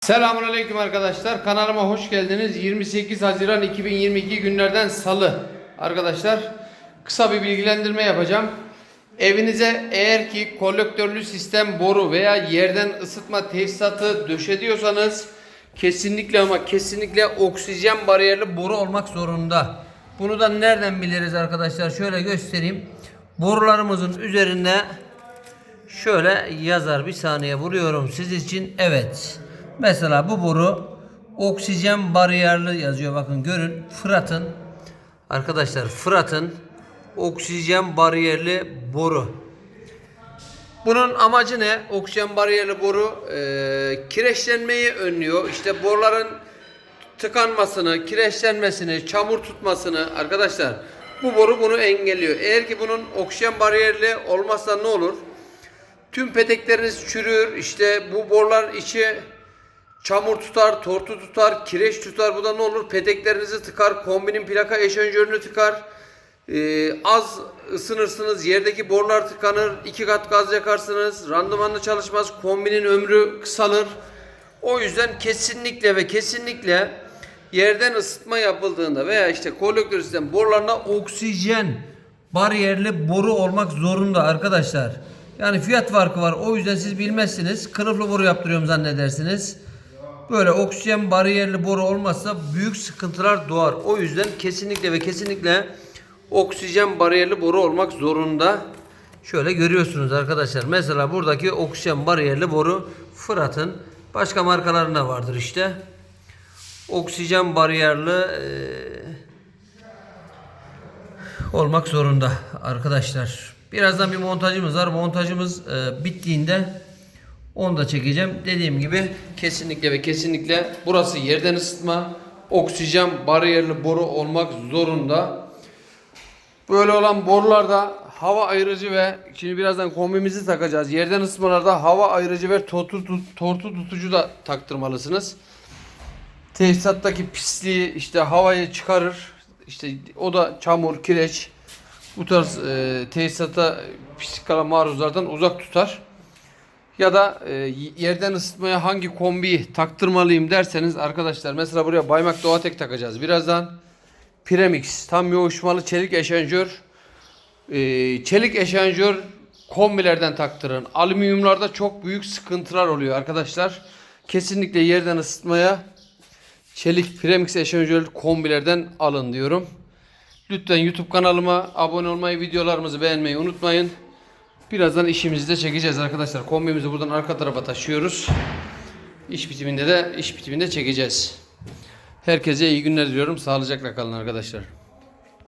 Selamünaleyküm arkadaşlar. Kanalıma hoş geldiniz. 28 Haziran 2022 günlerden Salı. Arkadaşlar kısa bir bilgilendirme yapacağım. Evinize eğer ki kolektörlü sistem boru veya yerden ısıtma tesisatı döşediyorsanız kesinlikle ama kesinlikle oksijen bariyerli boru olmak zorunda. Bunu da nereden biliriz arkadaşlar? Şöyle göstereyim. Borularımızın üzerinde Şöyle yazar bir saniye vuruyorum siz için. Evet. Mesela bu boru oksijen bariyerli yazıyor. Bakın görün. Fırat'ın arkadaşlar Fırat'ın oksijen bariyerli boru. Bunun amacı ne? Oksijen bariyerli boru e, kireçlenmeyi önlüyor. İşte boruların tıkanmasını, kireçlenmesini, çamur tutmasını arkadaşlar bu boru bunu engelliyor. Eğer ki bunun oksijen bariyerli olmazsa ne olur? Tüm petekleriniz çürür. İşte bu borular içi çamur tutar, tortu tutar, kireç tutar. Bu da ne olur? Peteklerinizi tıkar, kombinin plaka eşanjörünü tıkar. Ee, az ısınırsınız, yerdeki borular tıkanır, iki kat gaz yakarsınız, randımanlı çalışmaz, kombinin ömrü kısalır. O yüzden kesinlikle ve kesinlikle yerden ısıtma yapıldığında veya işte kolektör sistem borularında oksijen bariyerli boru olmak zorunda arkadaşlar. Yani fiyat farkı var. O yüzden siz bilmezsiniz. Kılıflı boru yaptırıyorum zannedersiniz. Böyle oksijen bariyerli boru olmazsa büyük sıkıntılar doğar. O yüzden kesinlikle ve kesinlikle oksijen bariyerli boru olmak zorunda. Şöyle görüyorsunuz arkadaşlar. Mesela buradaki oksijen bariyerli boru Fırat'ın başka markalarında vardır işte. Oksijen bariyerli eee olmak zorunda arkadaşlar. Birazdan bir montajımız var. Montajımız e, bittiğinde onu da çekeceğim. Dediğim gibi kesinlikle ve kesinlikle burası yerden ısıtma, oksijen bariyerli boru olmak zorunda. Böyle olan borularda hava ayırıcı ve şimdi birazdan kombimizi takacağız. Yerden ısıtmalarda hava ayırıcı ve tortu, tortu tutucu da taktırmalısınız. Tesisattaki pisliği işte havayı çıkarır. İşte o da çamur, kireç bu tarz e, tesisata pisliklere maruzlardan uzak tutar. Ya da e, yerden ısıtmaya hangi kombiyi taktırmalıyım derseniz arkadaşlar mesela buraya Baymak Doğatek takacağız. Birazdan Premix tam yoğuşmalı çelik eşanjör e, çelik eşanjör kombilerden taktırın. Alüminyumlarda çok büyük sıkıntılar oluyor arkadaşlar. Kesinlikle yerden ısıtmaya çelik Premix eşanjör kombilerden alın diyorum. Lütfen YouTube kanalıma abone olmayı, videolarımızı beğenmeyi unutmayın. Birazdan işimizi de çekeceğiz arkadaşlar. Kombimizi buradan arka tarafa taşıyoruz. İş bitiminde de iş bitiminde çekeceğiz. Herkese iyi günler diliyorum. Sağlıcakla kalın arkadaşlar.